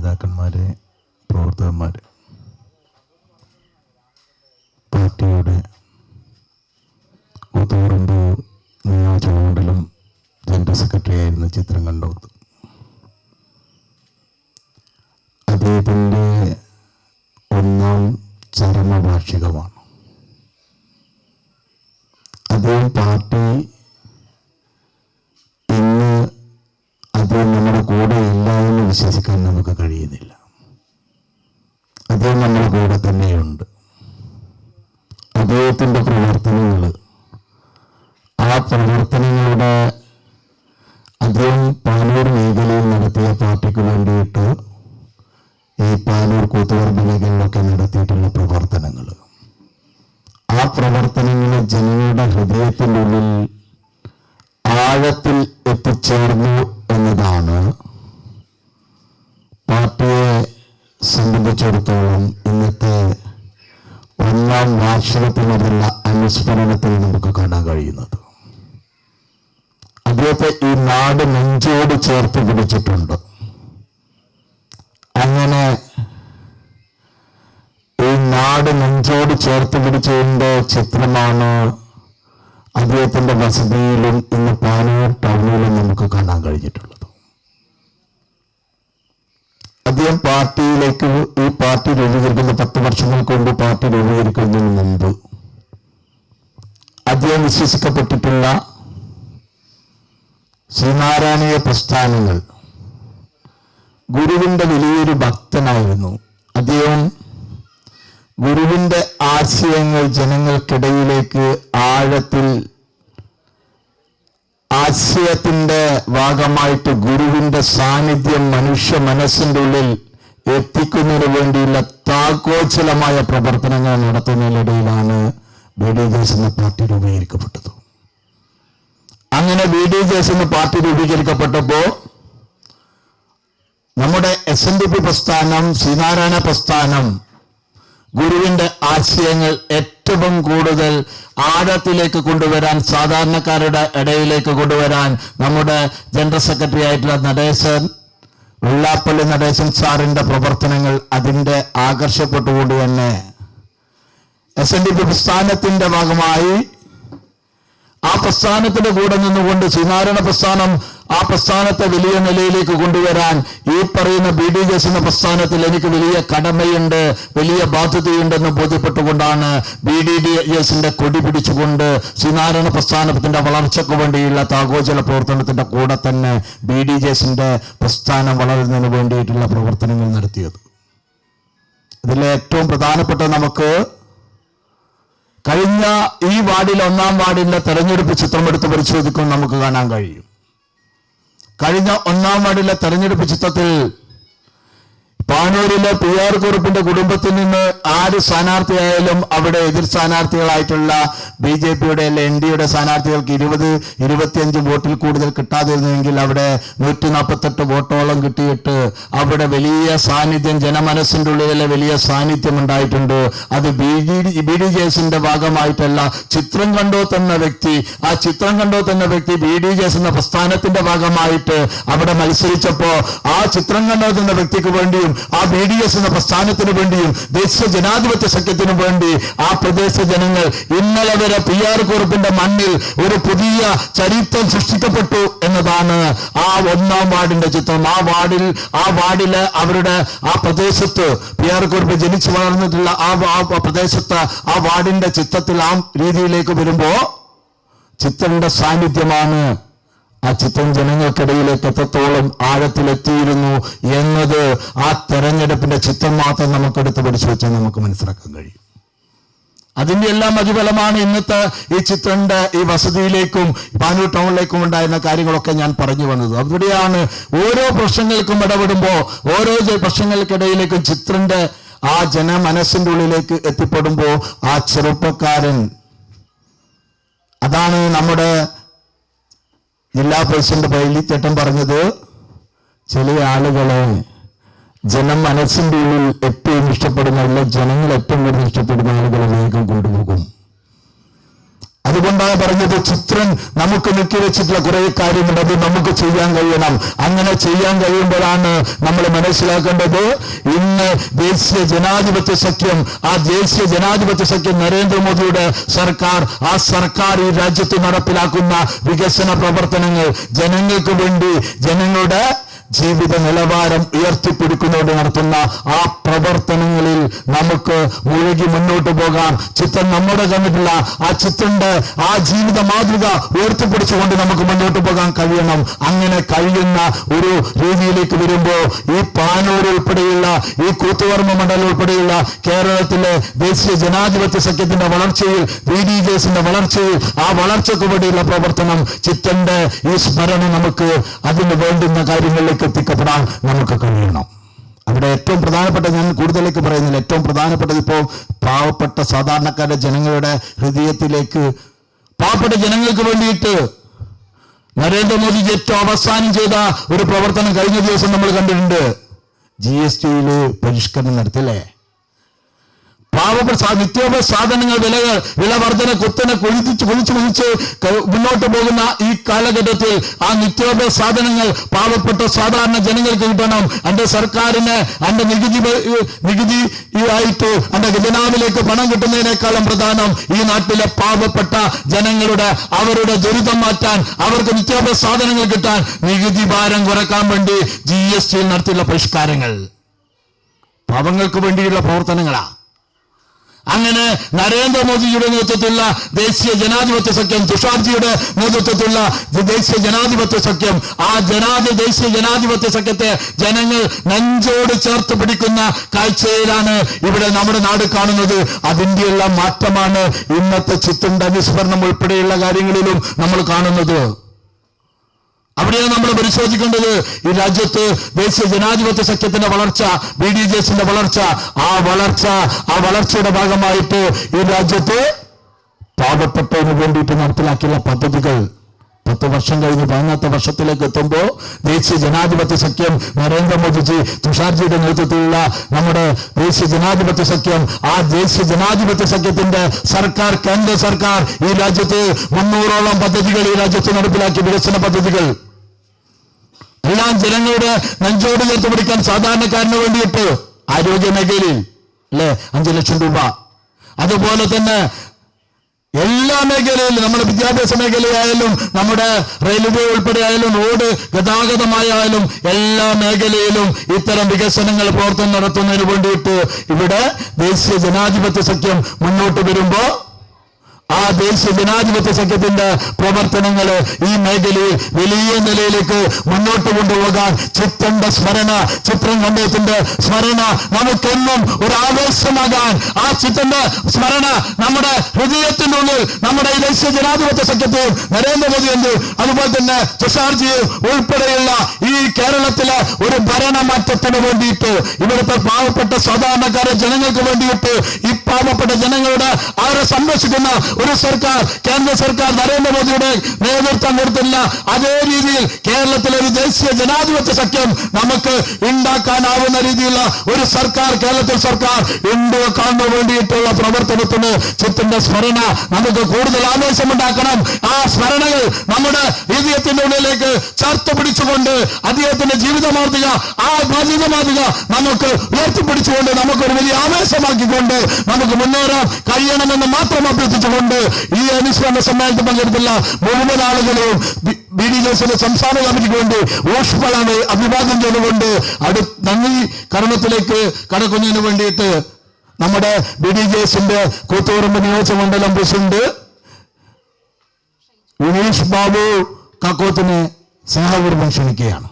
നേതാക്കന്മാരെ പ്രവർത്തകന്മാര് പാർട്ടിയുടെ കൂത്തുപറമ്പ് നിയോജകമണ്ഡലം ജനറൽ സെക്രട്ടറി ആയിരുന്ന ചിത്രം കണ്ടോത്ത്. അദ്ദേഹത്തിന്റെ ഒന്നാം ചരമവാർഷികമാണ്. അദ്ദേഹം പാർട്ടി വിശ്വസിക്കാൻ നമുക്ക് കഴിയുന്നില്ല. അദ്ദേഹം നമ്മുടെ കൂടെ തന്നെയുണ്ട്. അദ്ദേഹത്തിന്റെ പ്രവർത്തനങ്ങൾ ആ പ്രവർത്തനങ്ങളുടെ അദ്ദേഹം പാനൂർ മേഖലയിൽ നടത്തിയ പാർട്ടിക്ക് വേണ്ടിയിട്ട് ഈ പാനൂർ കൂത്തുപറമ്പ് മേഖലയിലൊക്കെ നടത്തിയിട്ടുള്ള പ്രവർത്തനങ്ങൾ ആ പ്രവർത്തനങ്ങൾ ജനങ്ങളുടെ ഹൃദയത്തിന്റെ ഉള്ളിൽ ആഴത്തിൽ എത്തിച്ചേർന്നു എന്നതാണ് പാർട്ടിയെ സംബന്ധിച്ചിടത്തോളം ഇന്നത്തെ ഒന്നാം വാർഷികത്തിനുള്ള അനുസ്മരണത്തിൽ നമുക്ക് കാണാൻ കഴിയുന്നത്. അദ്ദേഹത്തെ ഈ നാട് നെഞ്ചോട് ചേർത്ത് പിടിച്ചിട്ടുണ്ട്. അങ്ങനെ ഈ നാട് നെഞ്ചോട് ചേർത്ത് പിടിച്ചതിന്റെ ചിത്രമാണ് അദ്ദേഹത്തിന്റെ വസതിയിലും ഇന്ന് പാനൂർ ടൗണിലും നമുക്ക് കാണാൻ കഴിഞ്ഞിട്ടുള്ളത്. അദ്ദേഹം പാർട്ടിയിലേക്ക് ഈ പാർട്ടി രൂപീകരിക്കുന്ന പത്ത് വർഷങ്ങൾ കൊണ്ട് പാർട്ടി രൂപീകരിക്കുന്നതിന് മുമ്പ് അദ്ദേഹം വിശ്വസിക്കപ്പെട്ടിട്ടുള്ള ശ്രീനാരായണീയ പ്രസ്ഥാനങ്ങൾ. ഗുരുവിന്റെ വലിയൊരു ഭക്തനായിരുന്നു. അദ്ദേഹം ഗുരുവിന്റെ ആശയങ്ങൾ ജനങ്ങൾക്കിടയിലേക്ക് ആഴത്തിൽ ആശയത്തിന്റെ ഭാഗമായിട്ട് ഗുരുവിന്റെ സാന്നിധ്യം മനുഷ്യ മനസ്സിന്റെ ഉള്ളിൽ എത്തിക്കുന്നതിന് വേണ്ടിയുള്ള താക്കോച്ചലമായ പ്രവർത്തനങ്ങൾ നടത്തുന്നതിനിടയിലാണ് ബി ഡി ജെ എന്ന പാർട്ടി രൂപീകരിക്കപ്പെട്ടത്. അങ്ങനെ ബി ഡി ജെ എന്ന പാർട്ടി രൂപീകരിക്കപ്പെട്ടപ്പോ നമ്മുടെ എസ് എൻ ഡി പി പ്രസ്ഥാനം ശ്രീനാരായണ പ്രസ്ഥാനം ഗുരുവിന്റെ ആശയങ്ങൾ ഏറ്റവും കൂടുതൽ ആഴത്തിലേക്ക് കൊണ്ടുവരാൻ സാധാരണക്കാരുടെ ഇടയിലേക്ക് കൊണ്ടുവരാൻ നമ്മുടെ ജനറൽ സെക്രട്ടറി ആയിട്ടുള്ള നടേശൻ വെള്ളാപ്പള്ളി നടേശൻ സാറിന്റെ പ്രവർത്തനങ്ങൾ അതിന്റെ ആകർഷപ്പെട്ടുകൊണ്ട് തന്നെ എസ് എൻ ഡി പി പ്രസ്ഥാനത്തിന്റെ ഭാഗമായി ആ പ്രസ്ഥാനത്തിന്റെ കൂടെ നിന്നുകൊണ്ട് ശ്രീനാരായണ പ്രസ്ഥാനം ആ പ്രസ്ഥാനത്തെ വലിയ നിലയിലേക്ക് കൊണ്ടുവരാൻ ഈ പറയുന്ന ബി ഡി ജെ എന്ന പ്രസ്ഥാനത്തിൽ എനിക്ക് വലിയ കടമയുണ്ട് വലിയ ബാധ്യതയുണ്ടെന്ന് ബോധ്യപ്പെട്ടുകൊണ്ടാണ് ബി ഡി ഡി എസിന്റെ കൊടി പിടിച്ചുകൊണ്ട് ശ്രീനാരായണ പ്രസ്ഥാനത്തിന്റെ വളർച്ചയ്ക്ക് വേണ്ടിയുള്ള താഗോചല പ്രവർത്തനത്തിന്റെ കൂടെ തന്നെ ബി ഡി ജെ എസിന്റെ പ്രസ്ഥാനം വളരുന്നതിന് വേണ്ടിയിട്ടുള്ള പ്രവർത്തനങ്ങൾ നടത്തിയത്. ഇതിലെ ഏറ്റവും പ്രധാനപ്പെട്ട നമുക്ക് കഴിഞ്ഞ ഈ വാർഡിൽ ഒന്നാം വാർഡിലെ തെരഞ്ഞെടുപ്പ് ചിത്രമെടുത്ത് പരിശോധിക്കും നമുക്ക് കാണാൻ കഴിയും. കഴിഞ്ഞ ഒന്നാം വാർഡിലെ തെരഞ്ഞെടുപ്പ് ചിത്രത്തിൽ പാനൂരിലെ പി ആർ കുറുപ്പിന്റെ കുടുംബത്തിൽ നിന്ന് ആര് സ്ഥാനാർത്ഥിയായാലും അവിടെ എതിർ സ്ഥാനാർത്ഥികളായിട്ടുള്ള ബി ജെ പിയുടെ അല്ലെ എൻ ഡിയുടെ സ്ഥാനാർത്ഥികൾക്ക് ഇരുപത് ഇരുപത്തിയഞ്ച് വോട്ടിൽ കൂടുതൽ കിട്ടാതിരുന്നെങ്കിൽ അവിടെ നൂറ്റി നാൽപ്പത്തെട്ട് വോട്ടോളം കിട്ടിയിട്ട് അവിടെ വലിയ സാന്നിധ്യം ജനമനസ്സിന്റെ ഉള്ളിലെ വലിയ സാന്നിധ്യം ഉണ്ടായിട്ടുണ്ട്. അത് B D B D J എസിന്റെ ഭാഗമായിട്ടല്ല ചിത്രം കണ്ടോ തന്ന വ്യക്തി ആ ചിത്രം കണ്ടോ തന്ന വ്യക്തി ബി ഡി ജെ എസ് എന്ന പ്രസ്ഥാനത്തിന്റെ ഭാഗമായിട്ട് അവിടെ മത്സരിച്ചപ്പോ ആ ചിത്രം കണ്ടോ തന്ന വ്യക്തിക്ക് വേണ്ടിയും ആ ബി ഡി എസ് എന്ന പ്രസ്ഥാനത്തിന് വേണ്ടിയും ദേശീയ ജനാധിപത്യ സഖ്യത്തിനു വേണ്ടി ആ പ്രദേശ ജനങ്ങൾ ഇന്നലെ വരെ പി ആർ കുറുപ്പിന്റെ മണ്ണിൽ ഒരു പുതിയ ചരിത്രം സൃഷ്ടിക്കപ്പെട്ടു എന്നതാണ് ആ ഒന്നാം വാർഡിന്റെ ചിത്രം. ആ വാർഡിൽ ആ വാർഡിൽ അവരുടെ ആ പ്രദേശത്ത് പി ആർ കുറുപ്പ് ജനിച്ചു വളർന്നിട്ടുള്ള ആ പ്രദേശത്ത് ആ വാർഡിന്റെ ചിത്രത്തിൽ ആ രീതിയിലേക്ക് വരുമ്പോ ചിത്രന്റെ സാന്നിധ്യമാണ് ആ ചിത്രം ജനങ്ങൾക്കിടയിലേക്ക് എത്രത്തോളം ആഴത്തിലെത്തിയിരുന്നു എന്നത് ആ തെരഞ്ഞെടുപ്പിന്റെ ചിത്രം മാത്രം നമുക്കെടുത്ത് വെച്ചാൽ നമുക്ക് മനസ്സിലാക്കാൻ കഴിയും. അതിന്റെ എല്ലാം പ്രതിഫലമാണ് ഇന്നത്തെ ഈ ചിത്രന്റെ ഈ വസതിയിലേക്കും പാനൂർ ടൗണിലേക്കും ഉണ്ടായിരുന്ന കാര്യങ്ങളൊക്കെ ഞാൻ പറഞ്ഞു വന്നത്. അവിടെയാണ് ഓരോ പ്രശ്നങ്ങൾക്കും ഇടപെടുമ്പോൾ ഓരോ പ്രശ്നങ്ങൾക്കിടയിലേക്കും ചിത്രന്റെ ആ ജനമനസ്സിന്റെ ഉള്ളിലേക്ക് എത്തിപ്പെടുമ്പോൾ ആ ചെറുപ്പക്കാരൻ അതാണ് നമ്മുടെ ജില്ലാ പ്രസിഡന്റ് പൈലിത്തേട്ടൻ പറഞ്ഞത് ചില ആളുകളെ ജനം മനസ്സിന്റെ ഉള്ളിൽ എപ്പോഴും ഇഷ്ടപ്പെടുന്ന അല്ല ജനങ്ങൾ കൂടുതൽ ഇഷ്ടപ്പെടുന്ന ആളുകളെ വേഗം കൊണ്ടുപോകും. അതുകൊണ്ടാണ് പറഞ്ഞത് ചിത്രൻ നമുക്ക് നീക്കി വെച്ചിട്ടുള്ള കുറെ കാര്യമുണ്ട് അത് നമുക്ക് ചെയ്യാൻ കഴിയണം. അങ്ങനെ ചെയ്യാൻ കഴിയുമ്പോഴാണ് നമ്മൾ മനസ്സിലാക്കേണ്ടത് ഇന്ന് ദേശീയ ജനാധിപത്യ സഖ്യം ആ ദേശീയ ജനാധിപത്യ സഖ്യം നരേന്ദ്രമോദിയുടെ സർക്കാർ ആ സർക്കാർ ഈ രാജ്യത്ത് നടപ്പിലാക്കുന്ന വികസന പ്രവർത്തനങ്ങൾ ജനങ്ങൾക്ക് വേണ്ടി ജനങ്ങളുടെ ജീവിത നിലവാരം ഉയർത്തിപ്പിടിക്കുന്നതോട് നടത്തുന്ന ആ പ്രവർത്തനങ്ങളിൽ നമുക്ക് മുഴുകി മുന്നോട്ട് പോകാം ചിത്രം നമ്മുടെ കണ്ടിട്ടില്ല ആ ചിത്രന്റെ ആ ജീവിത മാതൃക ഉയർത്തിപ്പിടിച്ചുകൊണ്ട് നമുക്ക് മുന്നോട്ട് പോകാൻ കഴിയണം. അങ്ങനെ കഴിയുന്ന ഒരു രീതിയിലേക്ക് വരുമ്പോൾ ഈ പാനൂർ ഉൾപ്പെടെയുള്ള ഈ കൂത്തുവർമ്മ മണ്ഡലം ഉൾപ്പെടെയുള്ള കേരളത്തിലെ ദേശീയ ജനാധിപത്യ സഖ്യത്തിന്റെ വളർച്ചയിൽ വി ഡി ജെസിന്റെ വളർച്ചയിൽ ആ വളർച്ചയ്ക്ക് വേണ്ടിയുള്ള പ്രവർത്തനം ചിത്തന്റെ ഈ സ്മരണ നമുക്ക് അതിന് വേണ്ടുന്ന കാര്യങ്ങളിലേക്ക് എത്തിക്കപ്പെടാൻ നമുക്ക് കഴിയണം. അവിടെ ഏറ്റവും പ്രധാനപ്പെട്ട ഞാൻ കൂടുതലേക്ക് പറയുന്നില്ല. ഏറ്റവും പ്രധാനപ്പെട്ടത് ഇപ്പോൾ പാവപ്പെട്ട സാധാരണക്കാരുടെ ജനങ്ങളുടെ ഹൃദയത്തിലേക്ക് പാവപ്പെട്ട ജനങ്ങൾക്ക് വേണ്ടിയിട്ട് നരേന്ദ്രമോദി ഏറ്റവും അവസാനം ചെയ്ത ഒരു പ്രവർത്തനം കഴിഞ്ഞ ദിവസം നമ്മൾ കണ്ടിട്ടുണ്ട്. ജി എസ് ടിയിൽ പരിഷ്കരണം നടത്തില്ലേ പാവപ്പെട്ട നിത്യോപ സാധനങ്ങൾ വിലകൾ വില വർധന കുത്തനെ കുഴിച്ച് കുഴിച്ച് കുഴിച്ച് മുന്നോട്ട് പോകുന്ന ഈ കാലഘട്ടത്തിൽ ആ നിത്യോപ സാധനങ്ങൾ പാവപ്പെട്ട സാധാരണ ജനങ്ങൾക്ക് കിട്ടണം. എന്റെ സർക്കാരിന് എന്റെ നികുതി നികുതി ആയിട്ട് എന്റെ ഖജനാവിലേക്ക് പണം കിട്ടുന്നതിനേക്കാളും പ്രധാനം ഈ നാട്ടിലെ പാവപ്പെട്ട ജനങ്ങളുടെ അവരുടെ ദുരിതം മാറ്റാൻ അവർക്ക് നിത്യോപ സാധനങ്ങൾ കിട്ടാൻ നികുതി ഭാരം കുറയ്ക്കാൻ വേണ്ടി ജി എസ് ടിയിൽ നടത്തിയുള്ള പരിഷ്കാരങ്ങൾ. പാവങ്ങൾക്ക് വേണ്ടിയുള്ള പ്രവർത്തനങ്ങളാ. അങ്ങനെ നരേന്ദ്രമോദിയുടെ നേതൃത്വത്തിലുള്ള ദേശീയ ജനാധിപത്യ സഖ്യം തുഷാർജിയുടെ നേതൃത്വത്തിലുള്ള ദേശീയ ജനാധിപത്യ സഖ്യം ആ ജനാധി ദേശീയ ജനാധിപത്യ സഖ്യത്തെ ജനങ്ങൾ നെഞ്ചോട് ചേർത്ത് പിടിക്കുന്ന കാഴ്ചയിലാണ് ഇവിടെ നമ്മുടെ നാട് കാണുന്നത്. എല്ലാം മാറ്റമാണ് ഇന്നത്തെ ചിത്തുണ്ട അനുസ്മരണം ഉൾപ്പെടെയുള്ള കാര്യങ്ങളിലും നമ്മൾ കാണുന്നത്. അവിടെയാണ് നമ്മൾ പരിശോധിക്കേണ്ടത്. ഈ രാജ്യത്ത് ദേശീയ ജനാധിപത്യ സഖ്യത്തിന്റെ വളർച്ച ബി ഡി ജെ എസിന്റെ വളർച്ച ആ വളർച്ച ആ വളർച്ചയുടെ ഭാഗമായിട്ട് ഈ രാജ്യത്ത് പാവപ്പെട്ടതിന് വേണ്ടിയിട്ട് നടപ്പിലാക്കിയുള്ള പദ്ധതികൾ പത്ത് വർഷം കഴിഞ്ഞ് പതിനാത്ത വർഷത്തിലേക്ക് എത്തുമ്പോൾ ദേശീയ ജനാധിപത്യ സഖ്യം നരേന്ദ്രമോദിജി തുഷാർജിയുടെ നേതൃത്വത്തിലുള്ള നമ്മുടെ ദേശീയ ജനാധിപത്യ സഖ്യം ആ ദേശീയ ജനാധിപത്യ സഖ്യത്തിന്റെ സർക്കാർ കേന്ദ്ര സർക്കാർ ഈ രാജ്യത്ത് മുന്നൂറോളം പദ്ധതികൾ ഈ രാജ്യത്ത് നടപ്പിലാക്കി വികസന പദ്ധതികൾ. എല്ലാം ജനങ്ങളുടെ നെഞ്ചോട് ചേർത്ത് പിടിക്കാൻ സാധാരണക്കാരന് വേണ്ടിയിട്ട് ആരോഗ്യ മേഖലയിൽ അല്ലെ? അഞ്ചു ലക്ഷം രൂപ. അതുപോലെ തന്നെ എല്ലാ മേഖലയിലും നമ്മുടെ വിദ്യാഭ്യാസ മേഖലയായാലും നമ്മുടെ റെയിൽവേ ഉൾപ്പെടെ ആയാലും റോഡ് ഗതാഗതമായാലും എല്ലാ മേഖലയിലും ഇത്തരം വികസനങ്ങൾ പ്രവർത്തനം നടത്തുന്നതിന് വേണ്ടിയിട്ട് ഇവിടെ ദേശീയ ജനാധിപത്യ സഖ്യം മുന്നോട്ട് വരുമ്പോ ആ ദേശീയ ജനാധിപത്യ സഖ്യത്തിന്റെ പ്രവർത്തനങ്ങൾ ഈ മേഖലയിൽ വലിയ നിലയിലേക്ക് മുന്നോട്ട് കൊണ്ടുപോകാൻ ചിത്രന്റെ സ്മരണ ചിത്രം കണ്ടത്തിന്റെ സ്മരണ നമുക്കെന്നും ഒരു ആവേശമാകാൻ ആ ചിത്രന്റെ സ്മരണ നമ്മുടെ ഹൃദയത്തിനുള്ളിൽ നമ്മുടെ ഈ ദേശീയ ജനാധിപത്യ സഖ്യത്തെയും നരേന്ദ്രമോദി എന്ത്? അതുപോലെ തന്നെ തുഷാർജിയും ഉൾപ്പെടെയുള്ള ഈ കേരളത്തിലെ ഒരു ഭരണമാറ്റത്തിന് വേണ്ടിയിട്ട് ഇവിടുത്തെ പാവപ്പെട്ട സാധാരണക്കാരെ ജനങ്ങൾക്ക് വേണ്ടിയിട്ട് ഈ പാവപ്പെട്ട ജനങ്ങളുടെ അവരെ സംരക്ഷിക്കുന്ന ഒരു സർക്കാർ കേന്ദ്ര സർക്കാർ നരേന്ദ്രമോദിയുടെ നേതൃത്വം കൊടുത്തില്ല. അതേ രീതിയിൽ കേരളത്തിലെ ഒരു ദേശീയ ജനാധിപത്യ സഖ്യം നമുക്ക് ഉണ്ടാക്കാനാവുന്ന രീതിയിലുള്ള ഒരു സർക്കാർ കേരളത്തിൽ സർക്കാർ ഉണ്ടാക്കാൻ വേണ്ടിയിട്ടുള്ള പ്രവർത്തനത്തിന് ചിത്തിന്റെ സ്മരണ നമുക്ക് കൂടുതൽ ആവേശമുണ്ടാക്കണം. ആ സ്മരണകൾ നമ്മുടെ ഹൃദയത്തിന്റെ ഉള്ളിലേക്ക് ചേർത്ത് പിടിച്ചുകൊണ്ട് അദ്ദേഹത്തിന്റെ ജീവിത മാതൃക ആ ജീവിത മാതൃക നമുക്ക് ഉയർത്തിപ്പിടിച്ചുകൊണ്ട് നമുക്കൊരു വലിയ ആവേശമാക്കിക്കൊണ്ട് നമുക്ക് മുന്നേറാൻ കഴിയണമെന്ന് മാത്രം അഭ്യർത്ഥിച്ചുകൊണ്ട് ഈ അനുസ്മരണ സമ്മേളനത്തിൽ പങ്കെടുത്തുള്ള മുഴുവൻ ആളുകളും ബി ഡി ജോസിന്റെ സംസ്ഥാന കമ്മിറ്റിക്ക് വേണ്ടി ഊഷ്മളാണ് അഭിവാദ്യം ചെയ്തുകൊണ്ട് അടു നന്ദി കർമ്മത്തിലേക്ക് കടക്കുന്നതിന് വേണ്ടിയിട്ട് നമ്മുടെ ബി ഡി ജോസിന്റെ കൂത്തുപറമ്പ് നിയോജക മണ്ഡലം പ്രസിഡന്റ് ഉമേഷ് ബാബു കക്കോത്തിനെ സ്നേഹപൂർവം ക്ഷണിക്കുകയാണ്.